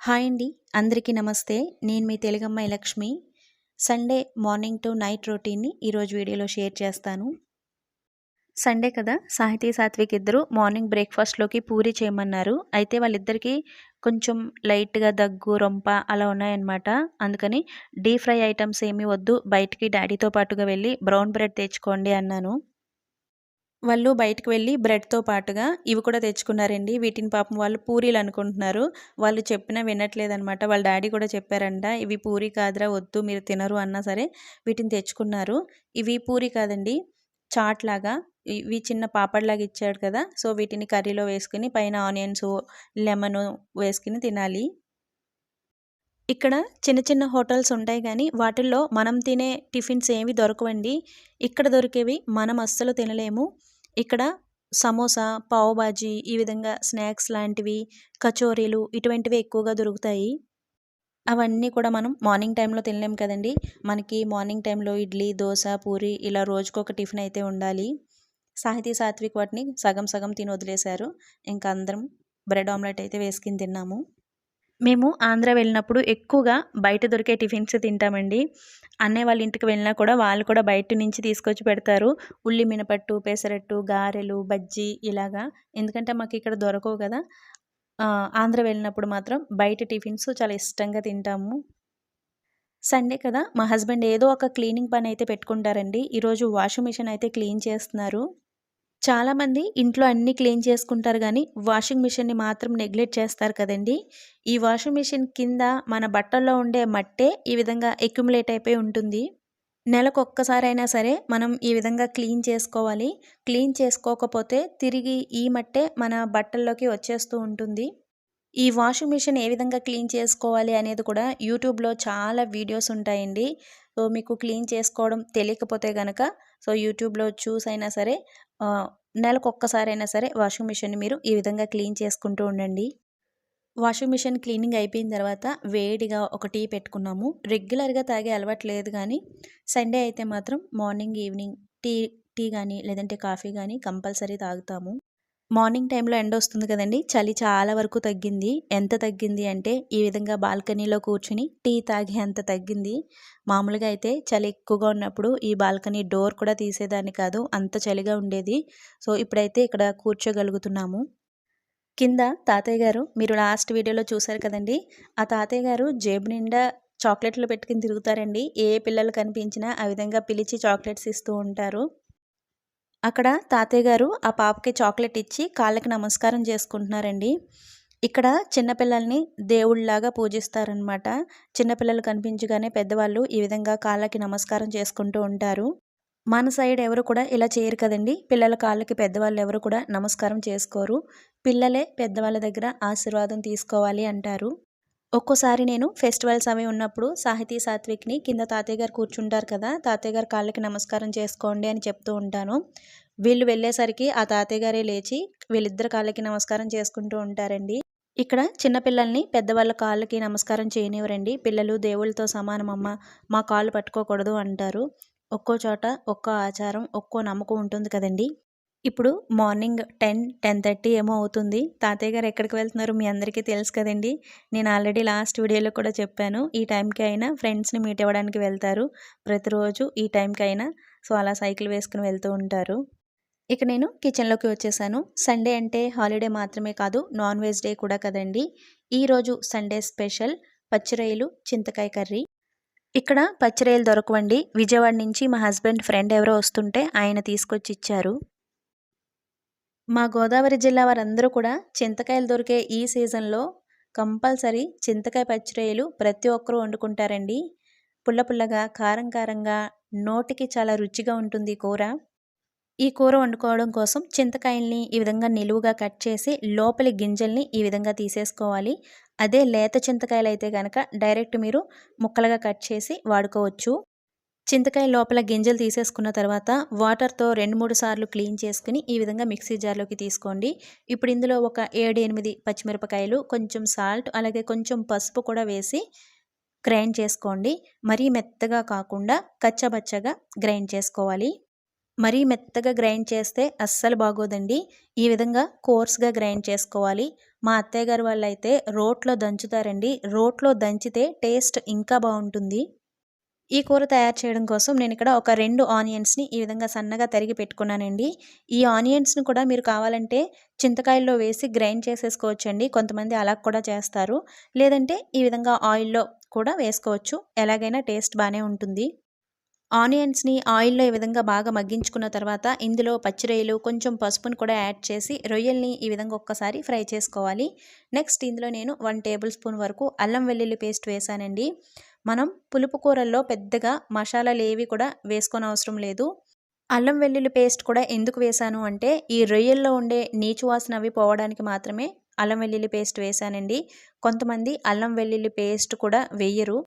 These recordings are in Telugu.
హాయ్ అండి. అందరికీ నమస్తే. నేను మీ తెలుగమ్మాయి Lakshmi. Sunday morning to night రొటీన్ని ఈరోజు వీడియోలో షేర్ చేస్తాను. సండే కదా? సాహితీ సాత్విక్ ఇద్దరు మార్నింగ్ బ్రేక్ఫాస్ట్లోకి పూరి చేయమన్నారు. అయితే వాళ్ళిద్దరికీ కొంచెం లైట్గా దగ్గు రొంప అలా ఉన్నాయన్నమాట. అందుకని డీప్ ఫ్రై ఐటమ్స్ ఏమీ వద్దు. బయటికి డాడీతో పాటుగా వెళ్ళి బ్రౌన్ బ్రెడ్ తెచ్చుకోండి అన్నాను. వాళ్ళు బయటకు వెళ్ళి బ్రెడ్తో పాటుగా ఇవి కూడా తెచ్చుకున్నారండి. వీటిని పాపం వాళ్ళు పూరీలు అనుకుంటున్నారు. వాళ్ళు చెప్పినా వినట్లేదనమాట వాళ్ళ డాడీ కూడా చెప్పారంట ఇవి పూరి కాదురా వద్దు మీరు తినరు అన్నా సరే వీటిని తెచ్చుకున్నారు. ఇవి పూరి కాదండి. చాట్ లాగా ఇవి చిన్న పాపడ్లాగా ఇచ్చాడు కదా! సో వీటిని కర్రీలో వేసుకుని పైన ఆనియన్స్ లెమన్ వేసుకుని తినాలి. ఇక్కడ చిన్న చిన్న హోటల్స్ ఉంటాయి కానీ వాటిల్లో మనం తినే టిఫిన్స్ ఏవి దొరకవండి. ఇక్కడ దొరికేవి మనం అస్సలు తినలేము. ఇక్కడ సమోసా పావుబాజీ ఈ విధంగా స్నాక్స్ లాంటివి కచోరీలు ఇటువంటివి ఎక్కువగా దొరుకుతాయి. అవన్నీ కూడా మనం మార్నింగ్ టైంలో తినలేము కదండి. మనకి మార్నింగ్ టైంలో ఇడ్లీ దోశ పూరి ఇలా రోజుకొక టిఫిన్ అయితే ఉండాలి. సాహితీ సాత్విక్ వాటిని సగం సగం తిని వదిలేశారు. ఇంకా అందరం బ్రెడ్ ఆమ్లెట్ అయితే వేసుకుని తిన్నాము. మేము ఆంధ్ర వెళ్ళినప్పుడు ఎక్కువగా బయట దొరికే టిఫిన్స్ తింటామండి. అన్నయ్య వాళ్ళ ఇంటికి వెళ్ళినా కూడా వాళ్ళు కూడా బయట నుంచి తీసుకొచ్చి పెడతారు. ఉల్లి మినపట్టు పెసరట్టు గారెలు బజ్జీ ఇలాగా. ఎందుకంటే మాకు ఇక్కడ దొరకవు కదా. ఆంధ్ర వెళ్ళినప్పుడు మాత్రం బయట టిఫిన్స్ చాలా ఇష్టంగా తింటాము. సండే కదా మా హస్బెండ్ ఏదో ఒక క్లీనింగ్ పని అయితే పెట్టుకుంటారండి. ఈరోజు వాషింగ్ మిషన్ అయితే క్లీన్ చేస్తున్నారు. చాలామంది ఇంట్లో అన్నీ క్లీన్ చేసుకుంటారు కానీ వాషింగ్ మిషన్ని మాత్రం నెగ్లెక్ట్ చేస్తారు కదండి. ఈ వాషింగ్ మిషన్ కింద మన బట్టల్లో ఉండే మట్టే ఈ విధంగా ఎక్యుములేట్ అయిపోయి ఉంటుంది. నెలకొక్కసారైనా సరే మనం ఈ విధంగా క్లీన్ చేసుకోవాలి. క్లీన్ చేసుకోకపోతే తిరిగి ఈ మట్టే మన బట్టల్లోకి వచ్చేస్తూ ఉంటుంది. ఈ వాషింగ్ మిషన్ ఏ విధంగా క్లీన్ చేసుకోవాలి అనేది కూడా యూట్యూబ్లో చాలా వీడియోస్ ఉంటాయండి. సో మీకు క్లీన్ చేసుకోవడం తెలియకపోతే కనుక సో యూట్యూబ్లో చూసైనా సరే నెలకు ఒక్కసారైనా సరే వాషింగ్ మిషన్ని మీరు ఈ విధంగా క్లీన్ చేసుకుంటూ ఉండండి. వాషింగ్ మిషన్ క్లీనింగ్ అయిపోయిన తర్వాత వేడిగా ఒక టీ పెట్టుకున్నాము. రెగ్యులర్గా తాగే అలవాటు లేదు కానీ సండే అయితే మాత్రం మార్నింగ్ ఈవినింగ్ టీ టీ కానీ లేదంటే కాఫీ కానీ కంపల్సరీ తాగుతాము. మార్నింగ్ టైంలో ఎండ వస్తుంది కదండి. చలి చాలా వరకు తగ్గింది. ఎంత తగ్గింది అంటే ఈ విధంగా బాల్కనీలో కూర్చుని టీ తాగే అంత తగ్గింది. మామూలుగా అయితే చలి ఎక్కువగా ఉన్నప్పుడు ఈ బాల్కనీ డోర్ కూడా తీసేదాన్ని కాదు అంత చలిగా ఉండేది. సో ఇప్పుడైతే ఇక్కడ కూర్చోగలుగుతున్నాము. కింద తాతయ్య గారు మీరు లాస్ట్ వీడియోలో చూసారు కదండి. ఆ తాతయ్య గారు జేబు నిండా చాక్లెట్లు పెట్టుకుని తిరుగుతారండి. ఏ పిల్లలు కనిపించినా ఆ విధంగా పిలిచి చాక్లెట్స్ ఇస్తూ ఉంటారు. అక్కడ తాతయ్య గారు ఆ పాపకి చాక్లెట్ ఇచ్చి కాళ్ళకి నమస్కారం చేసుకుంటున్నారండి. ఇక్కడ చిన్నపిల్లల్ని దేవుళ్ళలాగా పూజిస్తారనమాట చిన్నపిల్లలు కనిపించగానే పెద్దవాళ్ళు ఈ విధంగా కాళ్ళకి నమస్కారం చేసుకుంటూ ఉంటారు. మన సైడ్ ఎవరు కూడా ఇలా చేయరు కదండి. పిల్లల కాళ్ళకి పెద్దవాళ్ళు ఎవరు కూడా నమస్కారం చేసుకోరు. పిల్లలే పెద్దవాళ్ళ దగ్గర ఆశీర్వాదం తీసుకోవాలి అంటారు. ఒక్కోసారి నేను ఫెస్టివల్స్ అవి ఉన్నప్పుడు సాహితీ సాత్విక్ని కింద తాతయ్య గారు కూర్చుంటారు కదా తాతయ్య గారు కాళ్ళకి నమస్కారం చేసుకోండి అని చెప్తూ ఉంటాను. వీళ్ళు వెళ్ళేసరికి ఆ తాతయ్య గారే లేచి వీళ్ళిద్దరు కాళ్ళకి నమస్కారం చేసుకుంటూ ఉంటారండి. ఇక్కడ చిన్నపిల్లల్ని పెద్దవాళ్ళ కాళ్ళకి నమస్కారం చేయనివ్వరండి. పిల్లలు దేవుళ్ళతో సమానమమ్మ మా కాళ్ళు పట్టుకోకూడదు అంటారు. ఒక్కో చోట ఒక్కో ఆచారం ఒక్కో నమ్మకం ఉంటుంది కదండి. ఇప్పుడు మార్నింగ్ టెన్ టెన్ థర్టీ ఏమో అవుతుంది. తాతయ్య గారు ఎక్కడికి వెళ్తున్నారు మీ అందరికీ తెలుసు కదండి. నేను ఆల్రెడీ లాస్ట్ వీడియోలో కూడా చెప్పాను. ఈ టైంకి అయినా ఫ్రెండ్స్ని మీట్ అవ్వడానికి వెళ్తారు. ప్రతిరోజు ఈ టైంకి అయినా సో అలా సైకిల్ వేసుకుని వెళ్తూ ఉంటారు. ఇక నేను కిచెన్లోకి వచ్చేసాను. సండే అంటే హాలిడే మాత్రమే కాదు నాన్ వెజ్ డే కూడా కదండి. ఈరోజు సండే స్పెషల్ పచ్చిరొయ్యలు చింతకాయ కర్రీ. ఇక్కడ పచ్చిరొయ్యలు దొరకవండి. విజయవాడ నుంచి మా హస్బెండ్ ఫ్రెండ్ ఎవరో వస్తుంటే ఆయన తీసుకొచ్చి ఇచ్చారు. మా గోదావరి జిల్లా వారందరూ కూడా చింతకాయలు దొరికే ఈ సీజన్లో కంపల్సరీ చింతకాయ పచ్చిరొయ్యలు ప్రతి ఒక్కరూ వండుకుంటారండి. పుల్ల పుల్లగా కారం కారంగా నోటికి చాలా రుచిగా ఉంటుంది కూర. ఈ కూర వండుకోవడం కోసం చింతకాయల్ని ఈ విధంగా నిలువుగా కట్ చేసి లోపలి గింజల్ని ఈ విధంగా తీసేసుకోవాలి. అదే లేత చింతకాయలు అయితే కనుక డైరెక్ట్ మీరు ముక్కలుగా కట్ చేసి వాడుకోవచ్చు. చింతకాయ లోపల గింజలు తీసేసుకున్న తర్వాత వాటర్తో రెండు మూడు సార్లు క్లీన్ చేసుకుని ఈ విధంగా మిక్సీ జార్లోకి తీసుకోండి. ఇప్పుడు ఇందులో ఒక ఏడు ఎనిమిది పచ్చిమిరపకాయలు కొంచెం సాల్ట్ అలాగే కొంచెం పసుపు కూడా వేసి గ్రైండ్ చేసుకోండి. మరీ మెత్తగా కాకుండా కచ్చబచ్చగా గ్రైండ్ చేసుకోవాలి. మరీ మెత్తగా గ్రైండ్ చేస్తే అస్సలు బాగోదండి. ఈ విధంగా కోర్స్గా గ్రైండ్ చేసుకోవాలి. మా అత్తయ్య గారు వాళ్ళు అయితే రోట్లో దంచుతారండి. రోట్లో దంచితే టేస్ట్ ఇంకా బాగుంటుంది. ఈ కూర తయారు చేయడం కోసం నేను ఇక్కడ ఒక రెండు ఆనియన్స్ని ఈ విధంగా సన్నగా తరిగి పెట్టుకున్నానండి. ఈ ఆనియన్స్ని కూడా మీరు కావాలంటే చింతకాయల్లో వేసి గ్రైండ్ చేసేసుకోవచ్చండి. కొంతమంది అలా కూడా చేస్తారు. లేదంటే ఈ విధంగా ఆయిల్లో కూడా వేసుకోవచ్చు. ఎలాగైనా టేస్ట్ బాగానే ఉంటుంది. ఆనియన్స్ని ఆయిల్లో ఈ విధంగా బాగా మగ్గించుకున్న తర్వాత ఇందులో పచ్చిరొయ్యలు కొంచెం పసుపును కూడా యాడ్ చేసి రొయ్యల్ని ఈ విధంగా ఒక్కసారి ఫ్రై చేసుకోవాలి. నెక్స్ట్ ఇందులో నేను వన్ టేబుల్ స్పూన్ వరకు అల్లం వెల్లుల్లి పేస్ట్ వేసానండి. మనం పులుపు కూరల్లో పెద్దగా మసాలాలు ఏవి కూడా వేసుకోని అవసరం లేదు. అల్లం వెల్లుల్లి పేస్ట్ కూడా ఎందుకు వేశాను అంటే ఈ రొయ్యల్లో ఉండే నీచు వాసన అవి పోవడానికి మాత్రమే అల్లం వెల్లుల్లి పేస్ట్ వేశానండి. కొంతమంది అల్లం వెల్లుల్లి పేస్ట్ కూడా వేయరు.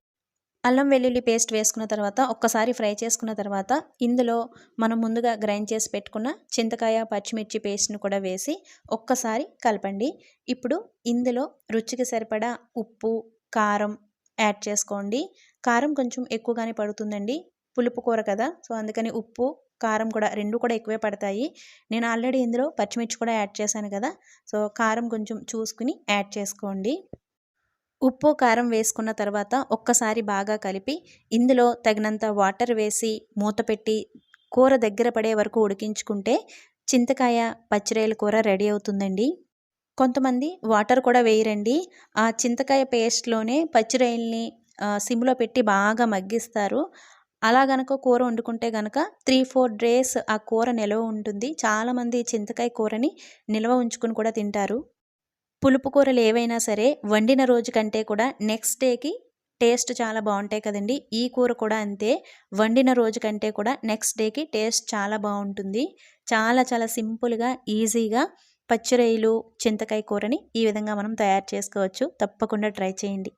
అల్లం వెల్లుల్లి పేస్ట్ వేసుకున్న తర్వాత ఒక్కసారి ఫ్రై చేసుకున్న తర్వాత ఇందులో మనం ముందుగా గ్రైండ్ చేసి పెట్టుకున్న చింతకాయ పచ్చిమిర్చి పేస్ట్ని కూడా వేసి ఒక్కసారి కలపండి. ఇప్పుడు ఇందులో రుచికి సరిపడా ఉప్పు కారం యాడ్ చేసుకోండి. కారం కొంచెం ఎక్కువగానే పడుతుందండి. పులుపు కూర కదా సో అందుకని ఉప్పు కారం కూడా రెండు కూడా ఎక్కువే పడతాయి. నేను ఆల్రెడీ ఇందులో పచ్చిమిర్చి కూడా యాడ్ చేశాను కదా సో కారం కొంచెం చూసుకుని యాడ్ చేసుకోండి. ఉప్పు కారం వేసుకున్న తర్వాత ఒక్కసారి బాగా కలిపి ఇందులో తగినంత వాటర్ వేసి మూత పెట్టి కూర దగ్గర పడే వరకు ఉడికించుకుంటే చింతకాయ పచ్చిరేల కూర రెడీ అవుతుందండి. కొంతమంది వాటర్ కూడా వేయరండి. ఆ చింతకాయ పేస్ట్లోనే పచ్చిరొయ్యల్ని సిమ్లో పెట్టి బాగా మగ్గిస్తారు. అలా గనక కూర వండుకుంటే గనక త్రీ ఫోర్ డేస్ ఆ కూర నిల్వ ఉంటుంది. చాలామంది చింతకాయ కూరని నిల్వ ఉంచుకుని కూడా తింటారు. పులుపు కూరలు ఏవైనా సరే వండిన రోజు కంటే కూడా నెక్స్ట్ డేకి టేస్ట్ చాలా బాగుంటాయి కదండి. ఈ కూర కూడా అంతే. వండిన రోజు కంటే కూడా నెక్స్ట్ డేకి టేస్ట్ చాలా బాగుంటుంది. చాలా చాలా సింపుల్గా ఈజీగా పచ్చిరొయ్యలు చింతకాయ కూరని ఈ విధంగా మనం తయారు చేసుకోవచ్చు. తప్పకుండా ట్రై చేయండి.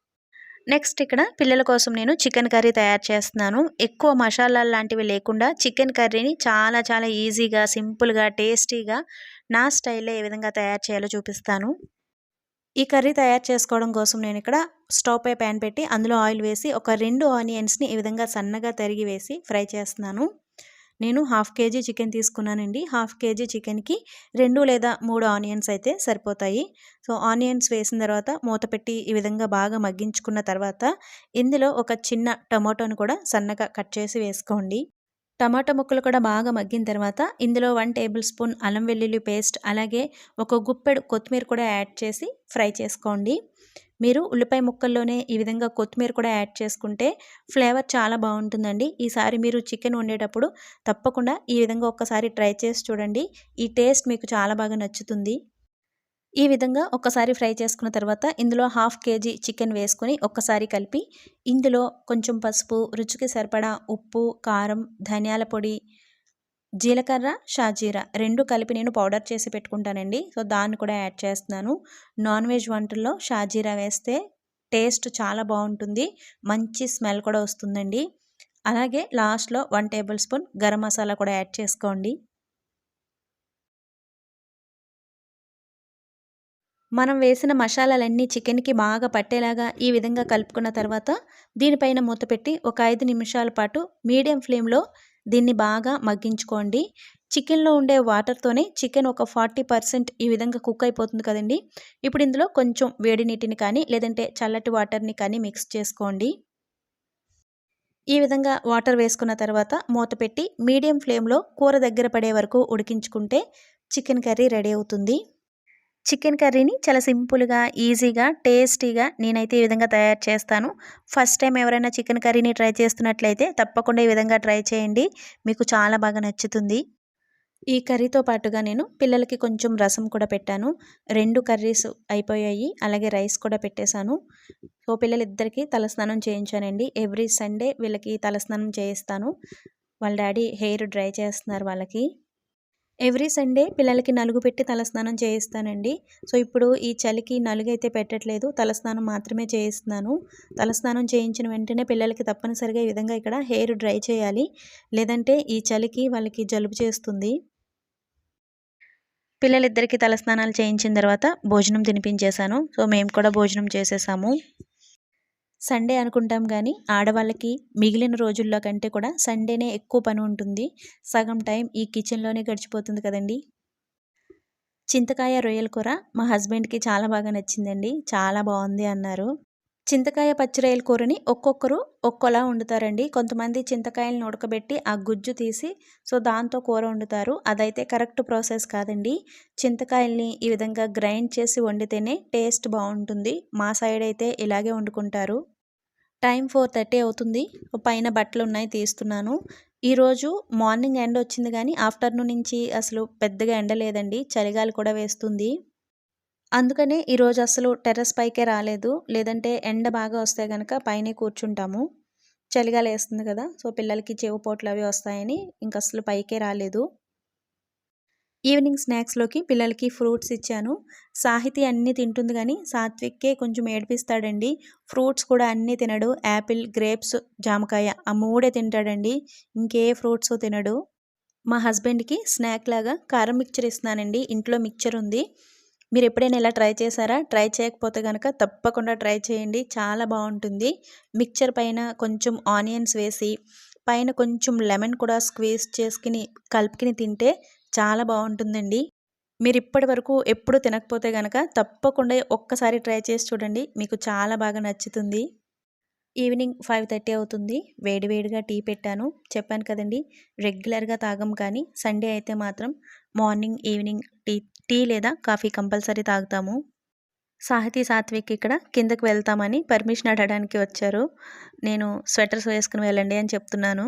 నెక్స్ట్ ఇక్కడ పిల్లల కోసం నేను చికెన్ కర్రీ తయారు చేస్తున్నాను. ఎక్కువ మసాలాలు లాంటివి లేకుండా చికెన్ కర్రీని చాలా చాలా ఈజీగా సింపుల్గా టేస్టీగా నా స్టైల్లో ఏ విధంగా తయారు చేయాలో చూపిస్తాను. ఈ కర్రీ తయారు చేసుకోవడం కోసం నేను ఇక్కడ స్టవ్ పై ప్యాన్ పెట్టి అందులో ఆయిల్ వేసి ఒక రెండు ఆనియన్స్ని ఈ విధంగా సన్నగా తరిగి వేసి ఫ్రై చేస్తున్నాను. నేను హాఫ్ కేజీ చికెన్ తీసుకున్నానండి. హాఫ్ కేజీ చికెన్కి రెండు లేదా మూడు ఆనియన్స్ అయితే సరిపోతాయి. సో ఆనియన్స్ వేసిన తర్వాత మూత పెట్టి ఈ విధంగా బాగా మగ్గించుకున్న తర్వాత ఇందులో ఒక చిన్న టమాటోను కూడా సన్నగా కట్ చేసి వేసుకోండి. టమాటా ముక్కలు కూడా బాగా మగ్గిన తర్వాత ఇందులో వన్ టేబుల్ స్పూన్ అల్లం వెల్లుల్లి పేస్ట్ అలాగే ఒక గుప్పెడు కొత్తిమీర కూడా యాడ్ చేసి ఫ్రై చేసుకోండి. మీరు ఉల్లిపాయ ముక్కల్లోనే ఈ విధంగా కొత్తిమీర కూడా యాడ్ చేసుకుంటే ఫ్లేవర్ చాలా బాగుంటుందండి. ఈసారి మీరు చికెన్ వండేటప్పుడు తప్పకుండా ఈ విధంగా ఒక్కసారి ట్రై చేసి చూడండి. ఈ టేస్ట్ మీకు చాలా బాగా నచ్చుతుంది. ఈ విధంగా ఒక్కసారి ఫ్రై చేసుకున్న తర్వాత ఇందులో హాఫ్ కేజీ చికెన్ వేసుకొని ఒక్కసారి కలిపి ఇందులో కొంచెం పసుపు రుచికి సరిపడా ఉప్పు కారం ధనియాల పొడి జీలకర్ర షాజీరా రెండు కలిపి నేను పౌడర్ చేసి పెట్టుకుంటానండి. సో దాన్ని కూడా యాడ్ చేస్తున్నాను. నాన్ వెజ్ వంటల్లో షాజీరా వేస్తే టేస్ట్ చాలా బాగుంటుంది. మంచి స్మెల్ కూడా వస్తుందండి. అలాగే లాస్ట్లో one table spoon garam masala కూడా యాడ్ చేసుకోండి. మనం వేసిన మసాలాలన్నీ చికెన్కి బాగా పట్టేలాగా ఈ విధంగా కలుపుకున్న తర్వాత దీనిపైన మూత పెట్టి ఒక ఐదు నిమిషాల పాటు మీడియం ఫ్లేమ్లో దీన్ని బాగా మగ్గించుకోండి. చికెన్లో ఉండే వాటర్తోనే చికెన్ ఒక ఫార్టీ పర్సెంట్ ఈ విధంగా కుక్ అయిపోతుంది కదండి. ఇప్పుడు ఇందులో కొంచెం వేడి నీటిని కానీ లేదంటే చల్లటి వాటర్ని కానీ మిక్స్ చేసుకోండి. ఈ విధంగా వాటర్ వేసుకున్న తర్వాత మూత పెట్టి మీడియం ఫ్లేమ్లో కూర దగ్గర పడే వరకు ఉడికించుకుంటే చికెన్ కర్రీ రెడీ అవుతుంది. చికెన్ కర్రీని చాలా సింపుల్గా ఈజీగా టేస్టీగా నేనైతే ఈ విధంగా తయారు చేస్తాను. ఫస్ట్ టైం ఎవరైనా చికెన్ కర్రీని ట్రై చేస్తున్నట్లయితే తప్పకుండా ఈ విధంగా ట్రై చేయండి. మీకు చాలా బాగా నచ్చుతుంది. ఈ కర్రీతో పాటుగా నేను పిల్లలకి కొంచెం రసం కూడా పెట్టాను. రెండు కర్రీస్ అయిపోయాయి. అలాగే రైస్ కూడా పెట్టేశాను. సో పిల్లలిద్దరికీ తలస్నానం చేయించానండి. ఎవ్రీ సండే వీళ్ళకి తలస్నానం చేయిస్తాను. వాళ్ళ డాడీ హెయిర్ డ్రై చేస్తున్నారు వాళ్ళకి. ఎవ్రీ సండే పిల్లలకి నలుగు పెట్టి తలస్నానం చేయిస్తానండి. సో ఇప్పుడు ఈ చలికి నలుగు అయితే పెట్టట్లేదు. తలస్నానం మాత్రమే చేయిస్తున్నాను. తలస్నానం చేయించిన వెంటనే పిల్లలకి తప్పనిసరిగా ఈ విధంగా ఇక్కడ హెయిర్ డ్రై చేయాలి. లేదంటే ఈ చలికి వాళ్ళకి జలుబు చేస్తుంది. పిల్లలిద్దరికీ తలస్నానాలు చేయించిన తర్వాత భోజనం తినిపించేశాను. సో మేము కూడా భోజనం చేసేసాము. సండే అనుకుంటాం కానీ ఆడవాళ్ళకి మిగిలిన రోజుల్లో కంటే కూడా సండేనే ఎక్కువ పని ఉంటుంది. సగం టైం ఈ కిచెన్లోనే గడిచిపోతుంది కదండి. చింతకాయ రొయ్యల కూర మా హస్బెండ్కి చాలా బాగా నచ్చిందండి. చాలా బాగుంది అన్నారు. చింతకాయ పచ్చిరాయల కూరని ఒక్కొక్కరు ఒక్కోలా వండుతారండి. కొంతమంది చింతకాయలను ఉడకబెట్టి ఆ గుజ్జు తీసి సో దాంతో కూర వండుతారు. అదైతే కరెక్ట్ ప్రాసెస్ కాదండి. చింతకాయల్ని ఈ విధంగా గ్రైండ్ చేసి వండితేనే టేస్ట్ బాగుంటుంది. మా సైడ్ అయితే ఇలాగే వండుకుంటారు. టైం ఫోర్ థర్టీ అవుతుంది. పైన బట్టలు ఉన్నాయి తీస్తున్నాను. ఈరోజు మార్నింగ్ ఎండ వచ్చింది కానీ ఆఫ్టర్నూన్ నుంచి అసలు పెద్దగా ఎండ లేదండి చలిగాలి కూడా వేస్తుంది. అందుకనే ఈరోజు అసలు టెర్రస్ పైకే రాలేదు. లేదంటే ఎండ బాగా వస్తే కనుక పైనే కూర్చుంటాము. చలిగాలేస్తుంది కదా. సో పిల్లలకి చెవు పోట్లు అవి వస్తాయని ఇంకా అసలు పైకే రాలేదు. ఈవినింగ్ స్నాక్స్లోకి పిల్లలకి ఫ్రూట్స్ ఇచ్చాను. సాహితి అన్నీ తింటుంది కానీ సాత్విక్కే కొంచెం ఏడిపిస్తాడండి. ఫ్రూట్స్ కూడా అన్నీ తినడు. యాపిల్ గ్రేప్స్ జామకాయ ఆ మూడే తింటాడండి. ఇంకే ఫ్రూట్స్ తినడు. మా హస్బెండ్కి స్నాక్ లాగా కారం మిక్చర్ ఇస్తున్నానండి. ఇంట్లో మిక్చర్ ఉంది. మీరు ఎప్పుడైనా ఇలా ట్రై చేశారా? ట్రై చేయకపోతే కనుక తప్పకుండా ట్రై చేయండి. చాలా బాగుంటుంది. మిక్చర్ పైన కొంచెం ఆనియన్స్ వేసి పైన కొంచెం లెమన్ కూడా స్క్వీజ్ చేసుకుని కలుపుకుని తింటే చాలా బాగుంటుందండి. మీరు ఇప్పటి వరకు ఎప్పుడు తినకపోతే కనుక తప్పకుండా ఒక్కసారి ట్రై చేసి చూడండి. మీకు చాలా బాగా నచ్చుతుంది. ఈవినింగ్ ఫైవ్ థర్టీ అవుతుంది. వేడివేడిగా టీ పెట్టాను. చెప్పాను కదండి రెగ్యులర్గా తాగం కానీ సండే అయితే మాత్రం మార్నింగ్ ఈవినింగ్ టీ టీ లేదా కాఫీ కంపల్సరీ తాగుతాము. సాహితీ సాత్విక్ ఇక్కడ కిందకు వెళ్తామని పర్మిషన్ అడగడానికి వచ్చారు. నేను స్వెటర్స్ వేసుకుని వెళ్ళండి అని చెప్తున్నాను.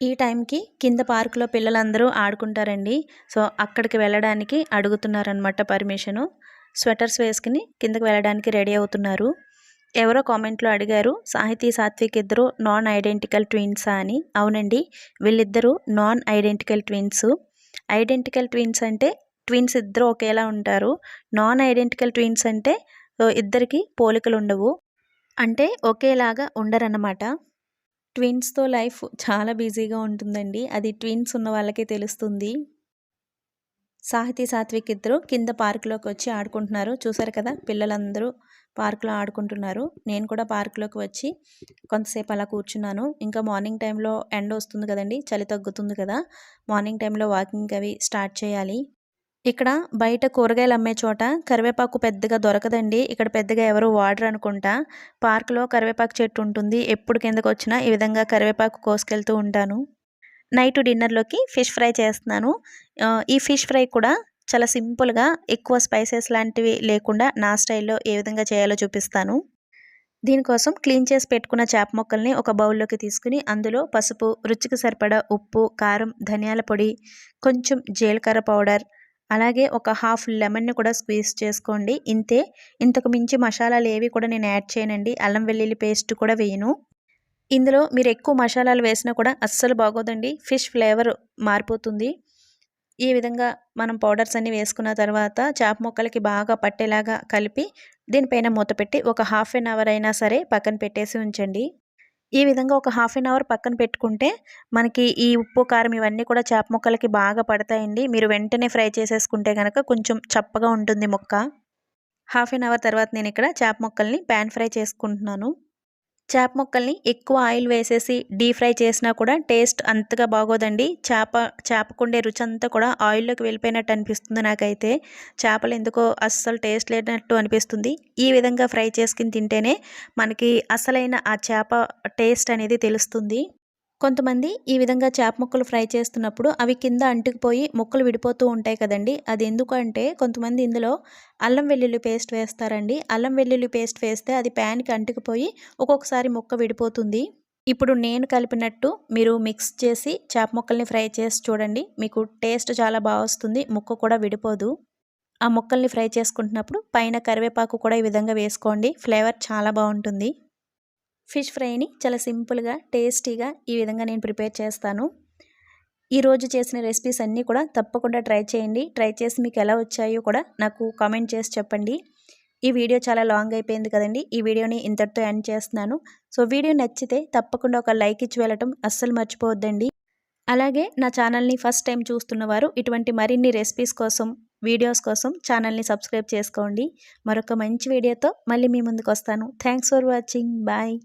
ఈ టైంకి కింద పార్కులో పిల్లలందరూ ఆడుకుంటారండి. సో అక్కడికి వెళ్ళడానికి అడుగుతున్నారనమాట పర్మిషను. స్వెటర్స్ వేసుకుని కిందకి వెళ్ళడానికి రెడీ అవుతున్నారు. ఎవరో కామెంట్లో అడిగారు సాహితీ సాత్విక్ ఇద్దరు నాన్ ఐడెంటికల్ ట్విన్సా అని. అవునండి వీళ్ళిద్దరూ non identical twins. Identical twins అంటే ట్విన్స్ ఇద్దరు ఒకేలా ఉంటారు. నాన్ ఐడెంటికల్ ట్విన్స్ అంటే ఇద్దరికి పోలికలు ఉండవు. అంటే ఒకేలాగా ఉండరన్నమాట. ట్విన్స్తో లైఫ్ చాలా బిజీగా ఉంటుందండి. అది ట్విన్స్ ఉన్న వాళ్ళకే తెలుస్తుంది. సాహితీ సాత్విక్ ఇద్దరు కింద పార్కులోకి వచ్చి ఆడుకుంటున్నారు. చూసారు కదా పిల్లలందరూ పార్క్లో ఆడుకుంటున్నారు. నేను కూడా పార్కులోకి వచ్చి కొంతసేపు అలా కూర్చున్నాను. ఇంకా మార్నింగ్ టైంలో ఎండ వస్తుంది కదండి చలి తగ్గుతుంది కదా. మార్నింగ్ టైంలో వాకింగ్ అవి స్టార్ట్ చేయాలి. ఇక్కడ బయట కూరగాయలు అమ్మే చోట కరివేపాకు పెద్దగా దొరకదండి. ఇక్కడ పెద్దగా ఎవరు వాడరు అనుకుంటా. పార్కులో కరివేపాకు చెట్టు ఉంటుంది. ఎప్పుడు కిందకు వచ్చినా ఈ విధంగా కరివేపాకు కోసుకెళ్తూ ఉంటాను. నైట్ డిన్నర్లోకి ఫిష్ ఫ్రై చేస్తున్నాను. ఈ ఫిష్ ఫ్రై కూడా చాలా సింపుల్గా ఎక్కువ స్పైసెస్ లాంటివి లేకుండా నా స్టైల్లో ఏ విధంగా చేయాలో చూపిస్తాను. దీనికోసం క్లీన్ చేసి పెట్టుకున్న చేప మొక్కల్ని ఒక బౌల్లోకి తీసుకుని అందులో పసుపు రుచికి సరిపడా ఉప్పు కారం ధనియాల పొడి కొంచెం జీలకర్ర పౌడర్ అలాగే ఒక హాఫ్ లెమన్ని కూడా స్క్వీజ్ చేసుకోండి. ఇంతే ఇంతకు మించి మసాలాలు ఏవి కూడా నేను యాడ్ చేయనండి. అల్లం వెల్లుల్లి పేస్ట్ కూడా వేయను. ఇందులో మీరు ఎక్కువ మసాలాలు వేసినా కూడా అస్సలు బాగోదండి. ఫిష్ ఫ్లేవర్ మారిపోతుంది. ఈ విధంగా మనం పౌడర్స్ అన్నీ వేసుకున్న తర్వాత చేప ముక్కలకి బాగా పట్టేలాగా కలిపి దీనిపైన మూత పెట్టి ఒక హాఫ్ అన్ అవర్ అయినా సరే పక్కన పెట్టేసి ఉంచండి. ఈ విధంగా ఒక హాఫ్ అన్ అవర్ పక్కన పెట్టుకుంటే మనకి ఈ ఉప్పు కారం ఇవన్నీ కూడా చేప ముక్కలకి బాగా పడతాయండి. మీరు వెంటనే ఫ్రై చేసేసుకుంటే కనుక కొంచెం చప్పగా ఉంటుంది ముక్క. హాఫ్ అన్ అవర్ తర్వాత నేను ఇక్కడ చేప ముక్కల్ని ప్యాన్ ఫ్రై చేసుకుంటున్నాను. చేప ముక్కల్ని ఎక్కువ ఆయిల్ వేసేసి డీప్ ఫ్రై చేసినా కూడా టేస్ట్ అంతగా బాగోదండి. చేప చేపకుండే రుచి అంతా కూడా ఆయిల్లోకి వెళ్ళిపోయినట్టు అనిపిస్తుంది నాకైతే. చేపలు ఎందుకో అస్సలు టేస్ట్ లేనట్టు అనిపిస్తుంది. ఈ విధంగా ఫ్రై చేసుకుని తింటేనే మనకి అసలైన ఆ చేప టేస్ట్ అనేది తెలుస్తుంది. కొంతమంది ఈ విధంగా చేప ముక్కలు ఫ్రై చేస్తున్నప్పుడు అవి కింద అంటుకుపోయి ముక్కలు విడిపోతూ ఉంటాయి కదండి. అది ఎందుకంటే కొంతమంది ఇందులో అల్లం వెల్లుల్లి పేస్ట్ వేస్తారండి. అల్లం వెల్లుల్లి పేస్ట్ వేస్తే అది ప్యాన్కి అంటుకుపోయి ఒక్కొక్కసారి ముక్క విడిపోతుంది. ఇప్పుడు నేను కలిపినట్టు మీరు మిక్స్ చేసి చేప ముక్కల్ని ఫ్రై చేసి చూడండి. మీకు టేస్ట్ చాలా బాగా వస్తుంది. ముక్క కూడా విడిపోదు. ఆ ముక్కల్ని ఫ్రై చేసుకుంటున్నప్పుడు పైన కరివేపాకు కూడా ఈ విధంగా వేసుకోండి. ఫ్లేవర్ చాలా బాగుంటుంది. ఫిష్ ఫ్రైని చాలా సింపుల్గా టేస్టీగా ఈ విధంగా నేను ప్రిపేర్ చేస్తాను. ఈరోజు చేసిన రెసిపీస్ అన్నీ కూడా తప్పకుండా ట్రై చేయండి. ట్రై చేసి మీకు ఎలా వచ్చాయో కూడా నాకు కామెంట్ చేసి చెప్పండి. ఈ వీడియో చాలా లాంగ్ అయిపోయింది కదండి. ఈ వీడియోని ఇంతటితో ఎండ్ చేస్తున్నాను. సో వీడియో నచ్చితే తప్పకుండా ఒక లైక్ ఇచ్చి వెళ్ళటం అస్సలు మర్చిపోవద్దండి. అలాగే నా ఛానల్ని ఫస్ట్ టైం చూస్తున్నవారు ఇటువంటి మరిన్ని రెసిపీస్ కోసం వీడియోస్ కోసం ఛానల్ని సబ్స్క్రైబ్ చేసుకోండి. మరొక మంచి వీడియోతో మళ్ళీ మీ ముందుకు వస్తాను. Thanks for watching. బాయ్.